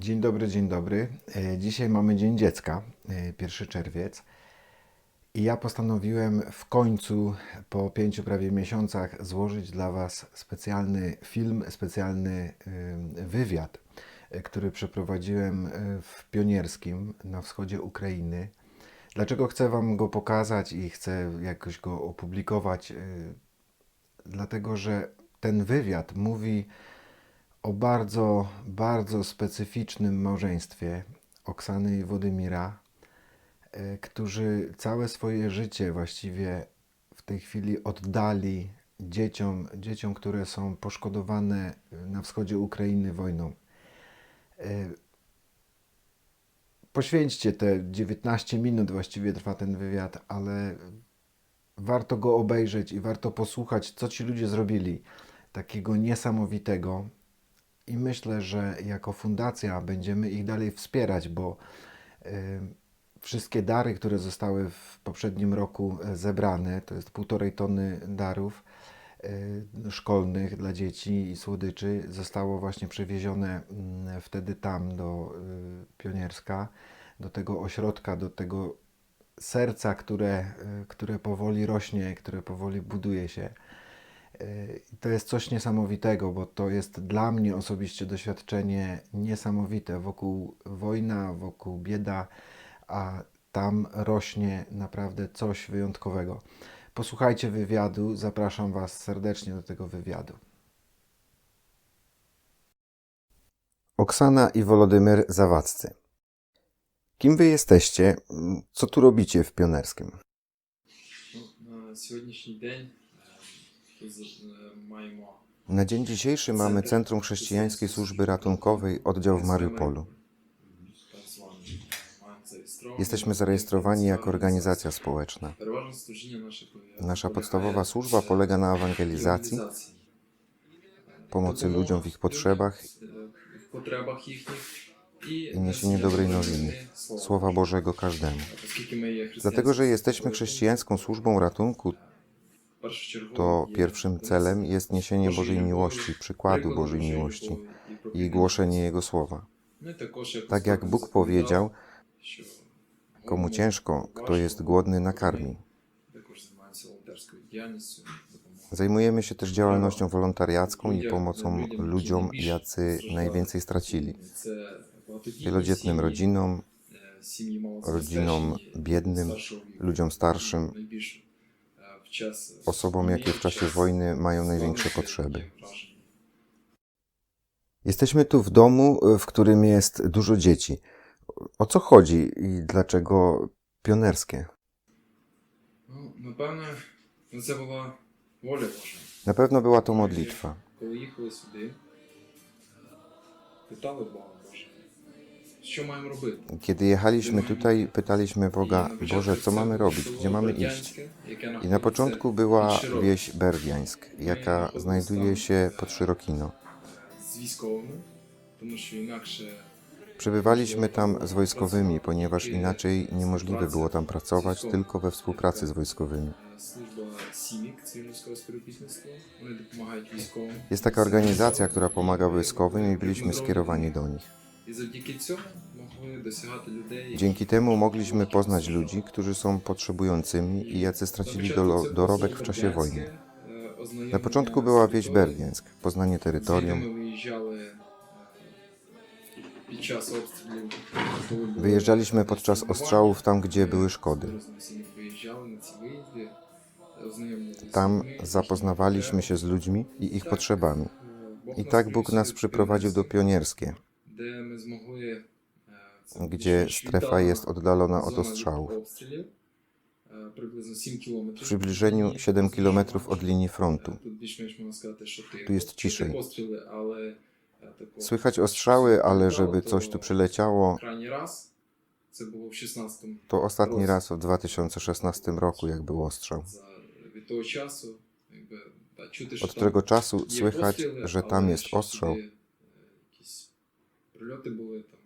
Dzień dobry, dzień dobry. E, Dzisiaj mamy Dzień Dziecka, e, 1 czerwiec. I ja postanowiłem w końcu, po pięciu prawie miesiącach, złożyć dla Was specjalny film, specjalny e, wywiad, e, który przeprowadziłem e, w Pionierskim na wschodzie Ukrainy. Dlaczego chcę Wam go pokazać i chcę jakoś go opublikować? E, Dlatego, że ten wywiad mówi o bardzo, bardzo specyficznym małżeństwie Oksany i Władimira, e, którzy całe swoje życie właściwie w tej chwili oddali dzieciom, dzieciom, które są poszkodowane na wschodzie Ukrainy wojną. E, Poświęćcie te 19 minut, właściwie trwa ten wywiad, ale warto go obejrzeć i warto posłuchać, co ci ludzie zrobili takiego niesamowitego. I myślę, że jako fundacja będziemy ich dalej wspierać, bo y, wszystkie dary, które zostały w poprzednim roku e, zebrane, to jest półtorej tony darów y, szkolnych dla dzieci i słodyczy, zostało właśnie przewiezione mm, wtedy tam do y, Pionierska, do tego ośrodka, do tego serca, które, które powoli rośnie, które powoli buduje się. To jest coś niesamowitego, bo to jest dla mnie osobiście doświadczenie niesamowite. Wokół wojna, wokół bieda, a tam rośnie naprawdę coś wyjątkowego. Posłuchajcie wywiadu, zapraszam Was serdecznie do tego wywiadu. Oksana i Wolodymyr Zawadzcy. Kim Wy jesteście? Co tu robicie w Pionerskim? No, na na dzień dzisiejszy mamy Centrum Chrześcijańskiej Służby Ratunkowej, oddział w Mariupolu. Jesteśmy zarejestrowani jako organizacja społeczna. Nasza podstawowa służba polega na ewangelizacji, pomocy ludziom w ich potrzebach i niesieniu dobrej nowiny, Słowa Bożego każdemu. Dlatego, że jesteśmy chrześcijańską służbą ratunku, to pierwszym celem jest niesienie Bożej miłości, przykładu Bożej miłości i głoszenie Jego słowa. Tak jak Bóg powiedział, komu ciężko, kto jest głodny, nakarmi. Zajmujemy się też działalnością wolontariacką i pomocą ludziom, jacy najwięcej stracili. Wielodzietnym rodzinom, rodzinom biednym, ludziom starszym osobom, війни, jakie w czasie час wojny mają największe складностей, potrzeby. є враження. Jesteśmy tu w domu, w którym jest dużo dzieci. O co chodzi i dlaczego pionerskie? Ну, напевно, ну, це була воля Божа. Na pewno była to modlitwa. Коли їхали сюди, питали Бога Kiedy jechaliśmy tutaj, pytaliśmy Boga, Boże, co mamy robić, gdzie mamy iść? I na początku była wieś Berdiańsk, jaka znajduje się pod Szyrokino. Przebywaliśmy tam z wojskowymi, ponieważ inaczej niemożliwe było tam pracować tylko we współpracy z wojskowymi. Jest taka organizacja, która pomaga wojskowym i byliśmy skierowani do nich. І завдяки цьому могли досягати людей. Dzięki temu mogliśmy poznać ludzi, którzy są potrzebującymi i jacy stracili dolo- dorobek w czasie wojny. Na początku była wieś Berdiańsk, poznanie Звідти terytorium. ми виїжджали е, під час обстрілів. коли були Wyjeżdżaliśmy podczas ostrzałów tam, gdzie były szkody. Виїжджали на ці виїзди, ознайомлювалися з Tam людьми, zapoznawaliśmy się z ludźmi i ich potrzebami. Е, Бог I нас tak Bóg привів nas сюди, przyprowadził do Pionierskie, gdzie strefa jest oddalona od ostrzałów. W przybliżeniu 7 km od linii frontu. Tu jest ciszej. Słychać ostrzały, ale żeby coś tu przyleciało, to ostatni raz w 2016 roku, jak był ostrzał. Od tego czasu słychać, że tam jest ostrzał, прильоти були там,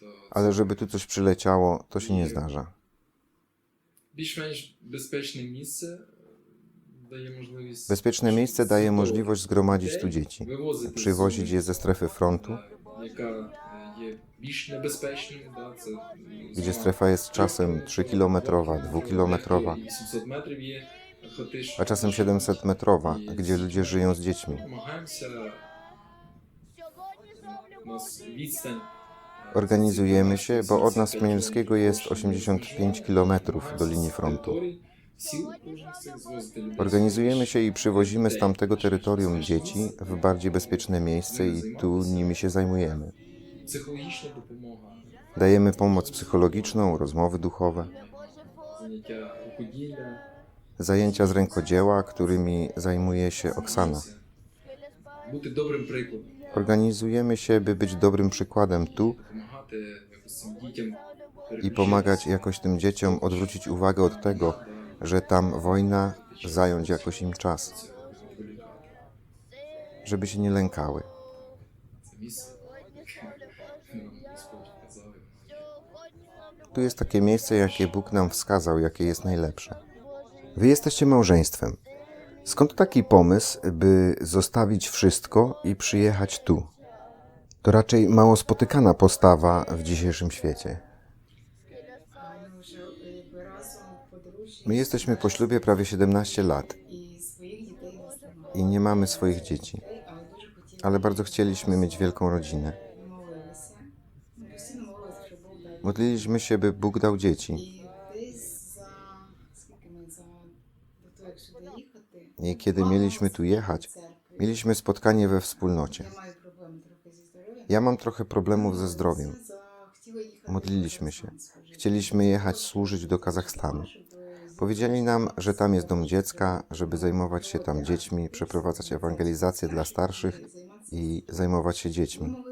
то ale żeby tu coś przyleciało, to się nie zdarza. більш-менш безпечне місце е, дає можливість Bezpieczne miejsce daje możliwość zgromadzić tu dzieci, вивозити przywozić je ze strefy frontu, е, яка є більш небезпечними. Да, це, ну, gdzie зона strefa jest czasem 3-kilometrowa, 2-kilometrowa, 800 метрів є хати. a czasem 700-metrowa, gdzie ludzie żyją z dziećmi. Organizujemy się, bo od nas Mielskiego jest 85 km do linii frontu. Organizujemy się i przywozimy z tamtego terytorium dzieci w bardziej bezpieczne miejsce i tu nimi się zajmujemy. Dajemy pomoc psychologiczną, rozmowy duchowe, zajęcia z rękodzieła, którymi zajmuje się Oksana. Buty dobrym przykładem. Organizujemy się, by być dobrym przykładem tu i pomagać jakoś tym dzieciom odwrócić uwagę od tego, że tam wojna, zająć jakoś im czas, żeby się nie lękały. Tu jest takie miejsce, jakie Bóg nam wskazał, jakie jest najlepsze. Wy jesteście małżeństwem. Skąd taki pomysł, by zostawić wszystko i przyjechać tu? To raczej mało spotykana postawa w dzisiejszym świecie. My jesteśmy po ślubie prawie 17 lat i nie mamy swoich dzieci, ale bardzo chcieliśmy mieć wielką rodzinę. Modliliśmy się, by Bóg dał dzieci. I kiedy mieliśmy tu jechać, mieliśmy spotkanie we wspólnocie. Ja mam trochę problemów ze zdrowiem. Modliliśmy się. Chcieliśmy jechać służyć do Kazachstanu. Powiedzieli nam, że tam jest dom dziecka, żeby zajmować się tam dziećmi, przeprowadzać ewangelizację dla starszych i zajmować się dziećmi.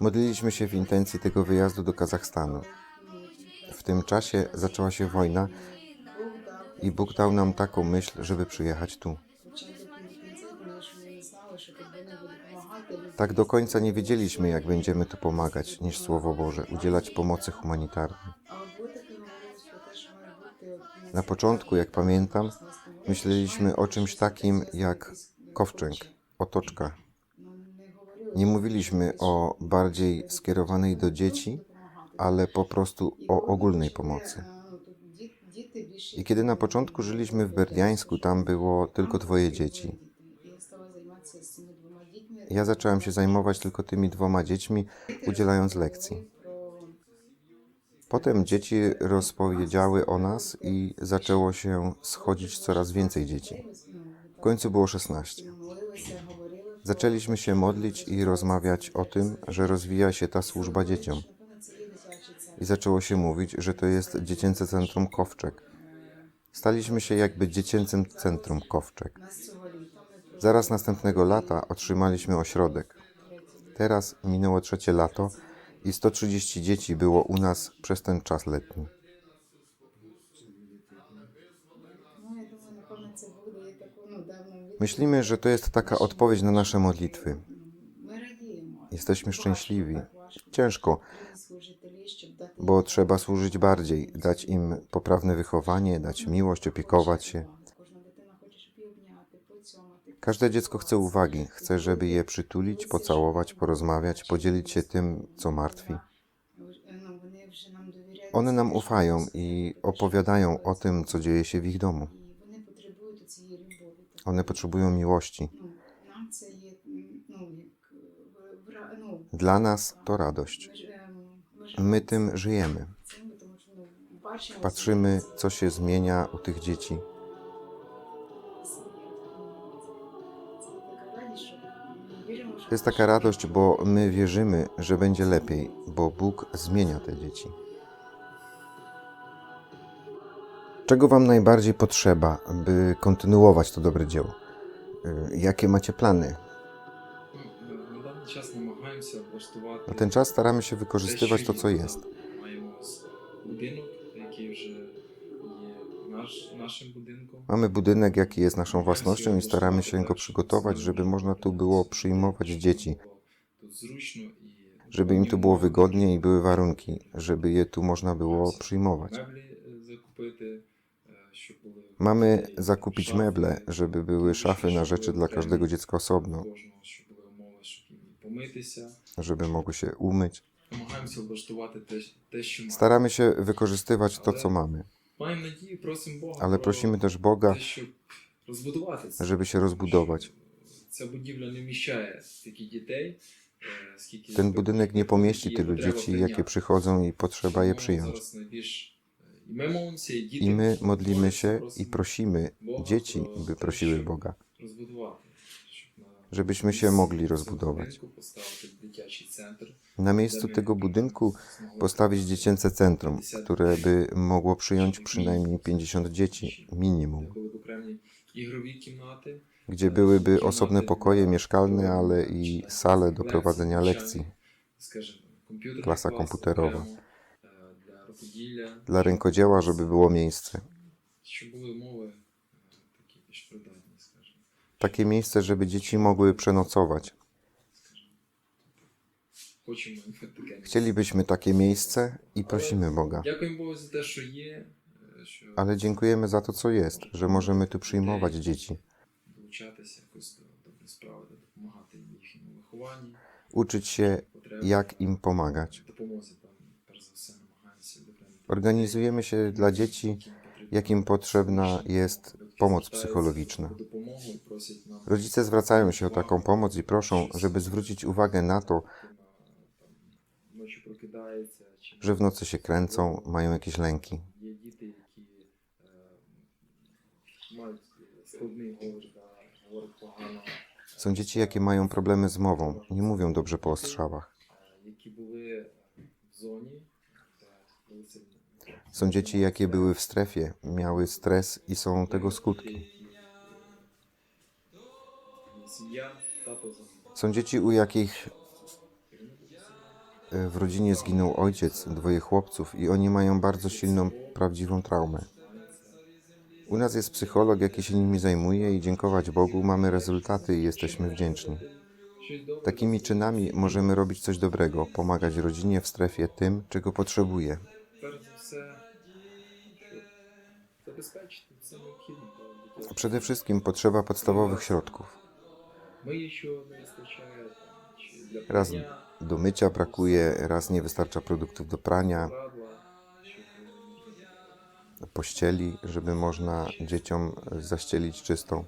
Modliliśmy się w intencji tego wyjazdu do Kazachstanu. W tym czasie zaczęła się wojna i Bóg dał nam taką myśl, żeby przyjechać tu. Tak do końca nie wiedzieliśmy, jak będziemy tu pomagać, niż Słowo Boże, udzielać pomocy humanitarnej. Na początku, jak pamiętam, myśleliśmy o czymś takim jak kowczęg, otoczka. Nie mówiliśmy o bardziej skierowanej do dzieci, ale po prostu o ogólnej pomocy. I kiedy na początku żyliśmy w Berdiańsku, tam było tylko dwoje dzieci. Ja zacząłem się zajmować tylko tymi dwoma dziećmi, udzielając lekcji. Potem dzieci rozpowiedziały o nas i zaczęło się schodzić coraz więcej dzieci. W końcu było 16. Zaczęliśmy się modlić i rozmawiać o tym, że rozwija się ta służba dzieciom. I zaczęło się mówić, że to jest dziecięce centrum Kowczek. Staliśmy się jakby dziecięcym centrum Kowczek. Zaraz następnego lata otrzymaliśmy ośrodek. Teraz minęło trzecie lato i 130 dzieci było u nas przez ten czas letni. Myślimy, że to jest taka odpowiedź na nasze modlitwy. Jesteśmy szczęśliwi. Ciężko, bo trzeba służyć bardziej, dać im poprawne wychowanie, dać miłość, opiekować się. Każde dziecko chce uwagi, chce, żeby je przytulić, pocałować, porozmawiać, podzielić się tym, co martwi. One nam ufają i opowiadają o tym, co dzieje się w ich domu. One potrzebują miłości. Dla nas to radość. My tym żyjemy. Patrzymy, co się zmienia u tych dzieci. Jest taka radość, bo my wierzymy, że będzie lepiej, bo Bóg zmienia te dzieci. Czego Wam najbardziej potrzeba, by kontynuować to dobre dzieło? Y, jakie macie plany? No, na ten czas staramy się wykorzystywać to, co jest. Mamy budynek, jaki jest naszą własnością i staramy się go przygotować, żeby można tu było przyjmować dzieci, żeby im tu było wygodnie i były warunki, żeby je tu można było przyjmować. Mamy zakupić meble, żeby były szafy na rzeczy dla każdego dziecka osobno кожного, щоб були умови, щоб їм помитися. żeby mogły się umyć. Намагаємося облаштувати те, те що маємо. Staramy się wykorzystywać to, co mamy, Маємо надію, просимо Бога. ale про prosimy też Boga, те, щоб розбудувати це. żeby się rozbudować. Ця будівля не вміщає стільки дітей, е, скільки Ten budynek nie pomieści є tylu потреба dzieci, прийняти. jakie przychodzą i potrzeba je Тому przyjąć. зараз найбільш, е, І ми молимося, і діти I my modlimy моляться, się i просимо prosimy Бога dzieci, про by те, prosiły щоб Boga, розбудувати, щоб на żebyśmy się mogli rozbudować. Na miejscu tego budynku postawić dziecięce centrum, które by mogło przyjąć przynajmniej 50 dzieci minimum, gdzie byłyby osobne pokoje mieszkalne, ale i sale do prowadzenia lekcji, klasa komputerowa, dla rękodzieła, żeby było miejsce takie miejsce, żeby dzieci mogły przenocować. Chcielibyśmy takie miejsce i prosimy Boga. Ale dziękujemy za to, co jest, że możemy tu przyjmować dzieci. Uczyć się, jak im pomagać. Organizujemy się dla dzieci, jakim potrzebna jest pomoc psychologiczna. Rodzice zwracają się o taką pomoc i proszą, żeby zwrócić uwagę na to, że w nocy się kręcą, mają jakieś lęki. Są dzieci, jakie mają problemy z mową, nie mówią dobrze po ostrzałach. Są dzieci, jakie były w strefie, miały stres i są tego skutki. Są dzieci, u jakich e, w rodzinie zginął ojciec, dwoje chłopców i oni mają bardzo silną, prawdziwą traumę. U nas jest psycholog, jaki się nimi zajmuje i dziękować Bogu mamy rezultaty i jesteśmy wdzięczni. Takimi czynami możemy robić coś dobrego, pomagać rodzinie w strefie tym, czego potrzebuje, Przede wszystkim potrzeba podstawowych środków. Raz do mycia brakuje, raz nie wystarcza produktów do prania, pościeli, żeby można dzieciom zaścielić czystą.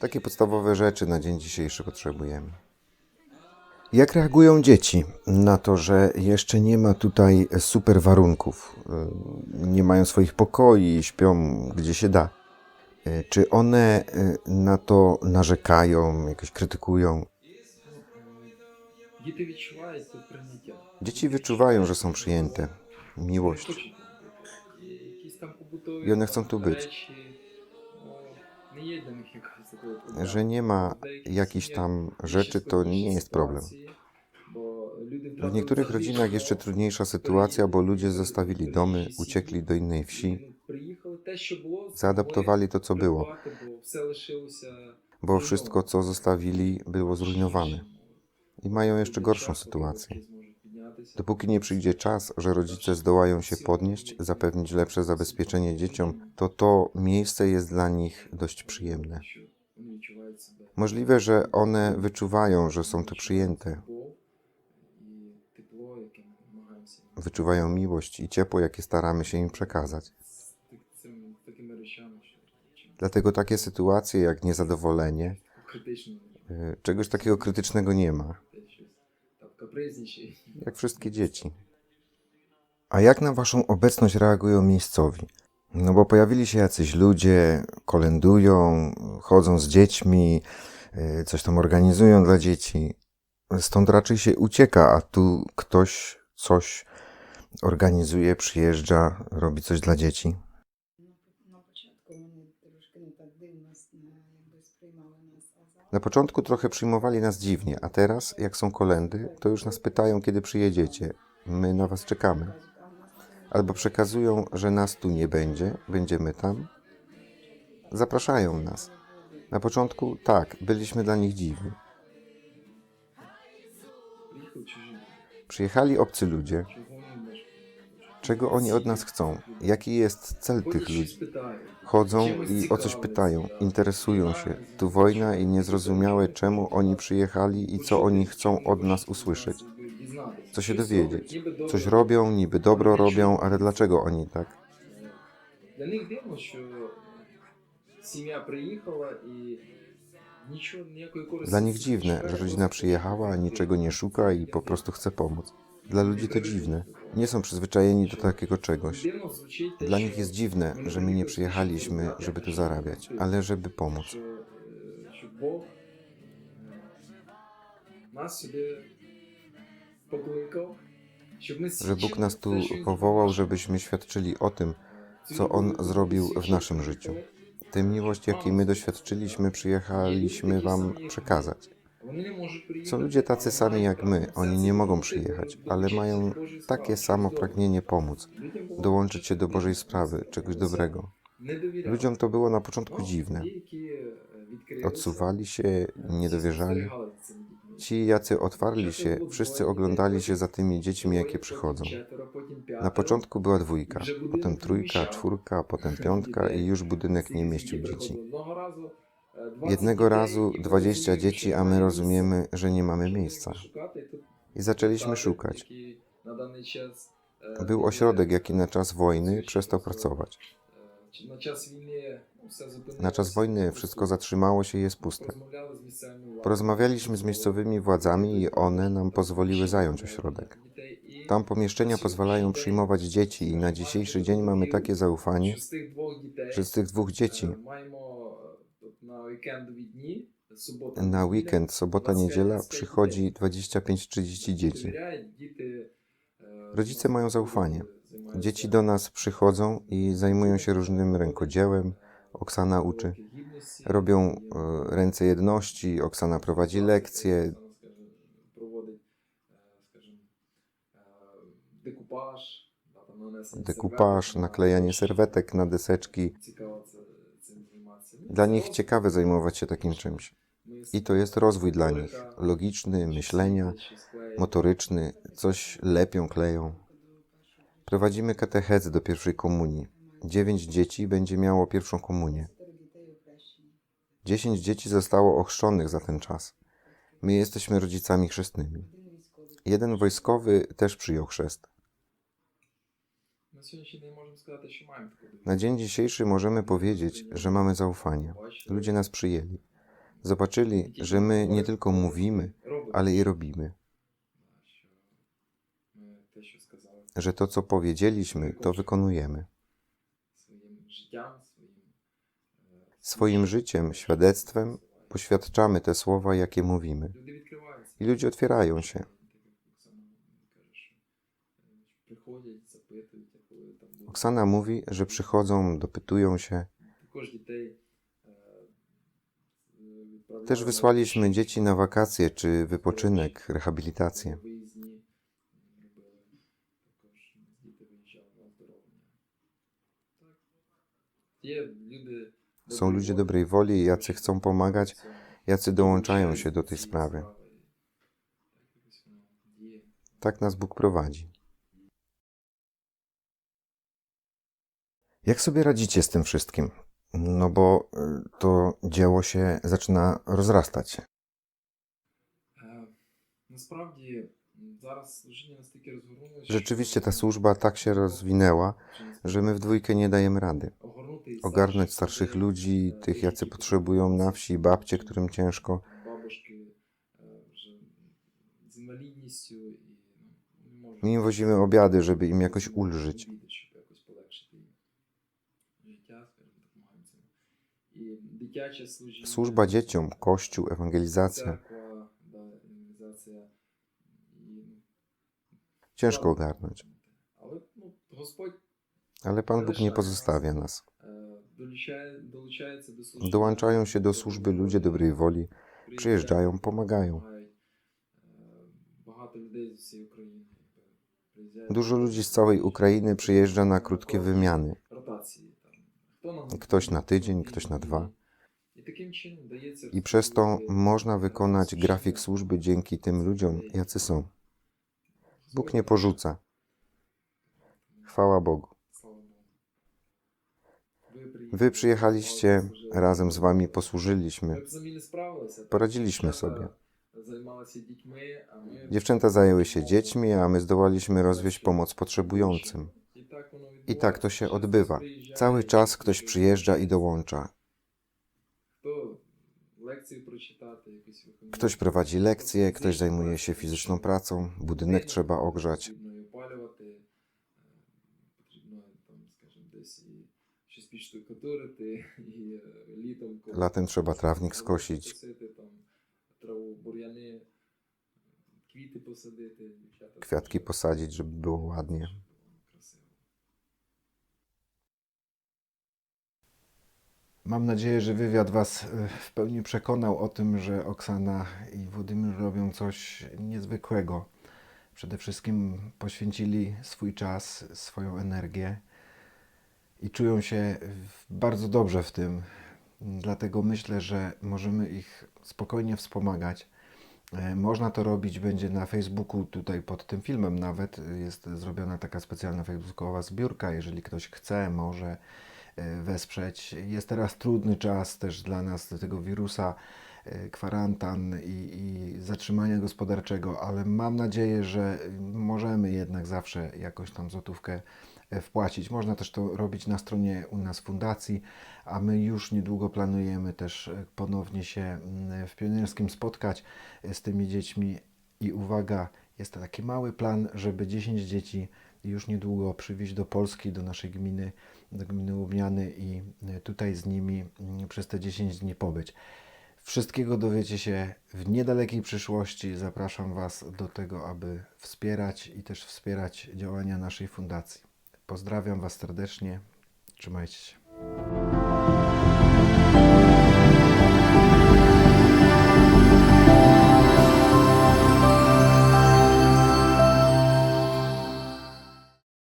Takie podstawowe rzeczy na dzień dzisiejszy potrzebujemy. Jak reagują dzieci na to, że jeszcze nie ma tutaj super warunków? Y, nie mają swoich pokoi, śpią gdzie się da. Y, czy one y, na to narzekają, jakoś krytykują? Dzieci wyczuwają, że są przyjęte. Miłość. I one chcą tu być że nie ma jakichś tam rzeczy, to nie jest problem. W niektórych rodzinach jeszcze trudniejsza sytuacja, bo ludzie zostawili domy, uciekli do innej wsi, zaadaptowali to, co było, bo wszystko, co zostawili, było zrujnowane. I mają jeszcze gorszą sytuację. Dopóki nie przyjdzie czas, że rodzice zdołają się podnieść, zapewnić lepsze zabezpieczenie dzieciom, to to miejsce jest dla nich dość przyjemne. Możliwe, że one wyczuwają, że są tu przyjęte, wyczuwają miłość i ciepło, jakie staramy się im przekazać. Dlatego takie sytuacje jak niezadowolenie, y, czegoś takiego krytycznego nie ma, jak wszystkie dzieci. A jak na Waszą obecność reagują miejscowi? No bo pojawili się jacyś ludzie, kolendują, chodzą z dziećmi, y, coś tam organizują dla dzieci. Stąd raczej się ucieka, a tu ktoś coś organizuje, przyjeżdża, robi coś dla dzieci. Na początku trochę przyjmowali nas dziwnie, a teraz, jak są kolendy, to już nas pytają, kiedy przyjedziecie. My na was czekamy. Albo przekazują, że nas tu nie będzie, będziemy tam. Zapraszają nas. Na początku tak, byliśmy dla nich dziwni. Przyjechali obcy ludzie, Czego oni od nas chcą? Jaki jest cel tych ludzi? Chodzą i o coś pytają, interesują się. Tu wojna i niezrozumiałe, czemu oni przyjechali i co oni chcą od nas usłyszeć. Co się dowiedzieć? Coś robią, niby dobro robią, ale dlaczego oni tak? Для них дивно, що сім'я приїхала і нічого ніякої користі. Dla nich dziwne, że rodzina przyjechała, a niczego nie szuka i po prostu chce pomóc. Dla ludzi to dziwne. Nie są przyzwyczajeni do takiego czegoś. Dla nich jest dziwne, że my nie przyjechaliśmy, żeby tu zarabiać, ale żeby pomóc. Że Bóg nas tu powołał, żebyśmy świadczyli o tym, co On zrobił w naszym życiu. Tę miłość, jakiej my doświadczyliśmy, przyjechaliśmy Wam przekazać. Są ludzie tacy sami jak my, oni nie mogą przyjechać, ale mają takie samo pragnienie pomóc, dołączyć się do Bożej sprawy, czegoś dobrego. Ludziom to było na początku dziwne. Odsuwali się, nie dowierzali. Ci, jacy otwarli się, wszyscy oglądali się za tymi dziećmi, jakie przychodzą. Na początku była dwójka, potem trójka, czwórka, potem piątka i już budynek nie mieścił dzieci. Jednego razu 20 dzieci, a my rozumiemy, że nie mamy miejsca. I zaczęliśmy szukać. Był ośrodek, jaki na czas wojny przestał pracować. Na czas wojny wszystko zatrzymało się i jest puste. Porozmawialiśmy z miejscowymi władzami i one nam pozwoliły zająć ośrodek. Tam pomieszczenia pozwalają przyjmować dzieci i na dzisiejszy dzień mamy takie zaufanie, że z tych dwóch dzieci na weekend, sobota, niedziela przychodzi 25-30 dzieci. Rodzice mają zaufanie. Dzieci do nas przychodzą i zajmują się różnym rękodziełem. Oksana uczy. Robią e, ręce jedności, Oksana prowadzi lekcje. Dekupaż, naklejanie serwetek na deseczki. Dla nich ciekawe zajmować się takim czymś. I to jest rozwój dla nich. Logiczny, myślenia, motoryczny, coś lepią, kleją. Prowadzimy katechezę do pierwszej komunii. Dziewięć dzieci będzie miało pierwszą komunię. Dziesięć dzieci zostało ochrzczonych za ten czas. My jesteśmy rodzicami chrzestnymi. Jeden wojskowy też przyjął chrzest. Na dzień dzisiejszy możemy powiedzieć, że mamy zaufanie. Ludzie nas przyjęli. Zobaczyli, że my nie tylko mówimy, ale i robimy. Że to, co powiedzieliśmy, to wykonujemy. Swoim życiem, świadectwem poświadczamy te słowa, jakie mówimy. I ludzie otwierają się. Oksana mówi, że przychodzą, dopytują się. Też wysłaliśmy dzieci na wakacje czy wypoczynek, rehabilitację. Są ludzie dobrej woli, jacy chcą pomagać, jacy dołączają się do tej sprawy. Tak nas Bóg prowadzi. Jak sobie radzicie z tym wszystkim? No bo y, to dzieło się zaczyna rozrastać. Rzeczywiście ta służba tak się rozwinęła, że my w dwójkę nie dajemy rady. Ogarnąć starszych ludzi, tych jacy potrzebują na wsi, babcie, którym ciężko. My im wozimy obiady, żeby im jakoś ulżyć. Służba dzieciom, Kościół, ewangelizacja. Ciężko ogarnąć. Ale Pan Bóg nie pozostawia nas. Dołączają się do służby ludzie dobrej woli, przyjeżdżają, pomagają. Dużo ludzi z całej Ukrainy przyjeżdża na krótkie wymiany. Ktoś na tydzień, ktoś na dwa. I przez to można wykonać grafik służby dzięki tym ludziom, jacy są. Bóg nie porzuca. Chwała Bogu. Wy przyjechaliście, razem z wami posłużyliśmy. Poradziliśmy sobie. Dziewczęta zajęły się dziećmi, a my zdołaliśmy rozwieść pomoc potrzebującym. I tak to się odbywa. Cały czas ktoś przyjeżdża i dołącza przeczytać, Ktoś prowadzi lekcje, ktoś zajmuje się fizyczną pracą, budynek trzeba ogrzać. Latem trzeba trawnik skosić. Kwiatki posadzić, żeby było ładnie. Mam nadzieję, że wywiad Was e, w pełni przekonał o tym, że Oksana i Władimir robią coś niezwykłego. Przede wszystkim poświęcili swój czas, swoją energię i czują się bardzo dobrze w tym. Dlatego myślę, że możemy ich spokojnie wspomagać. E, Można to robić będzie na Facebooku, tutaj pod tym filmem nawet e, jest zrobiona taka specjalna facebookowa zbiórka. Jeżeli ktoś chce, może wesprzeć. Jest teraz trudny czas też dla nas, do tego wirusa, e, kwarantan i, i zatrzymania gospodarczego, ale mam nadzieję, że możemy jednak zawsze jakoś tam złotówkę e, wpłacić. Można też to robić na stronie u nas fundacji, a my już niedługo planujemy też ponownie się mm, w Pionierskim spotkać z tymi dziećmi i uwaga, jest to taki mały plan, żeby 10 dzieci już niedługo przywieźć do Polski, do naszej gminy, do gminy Łubiany i e, tutaj z nimi mm, przez te 10 dni pobyć. Wszystkiego dowiecie się w niedalekiej przyszłości. Zapraszam Was do tego, aby wspierać i też wspierać działania naszej fundacji. Pozdrawiam Was serdecznie. Trzymajcie się.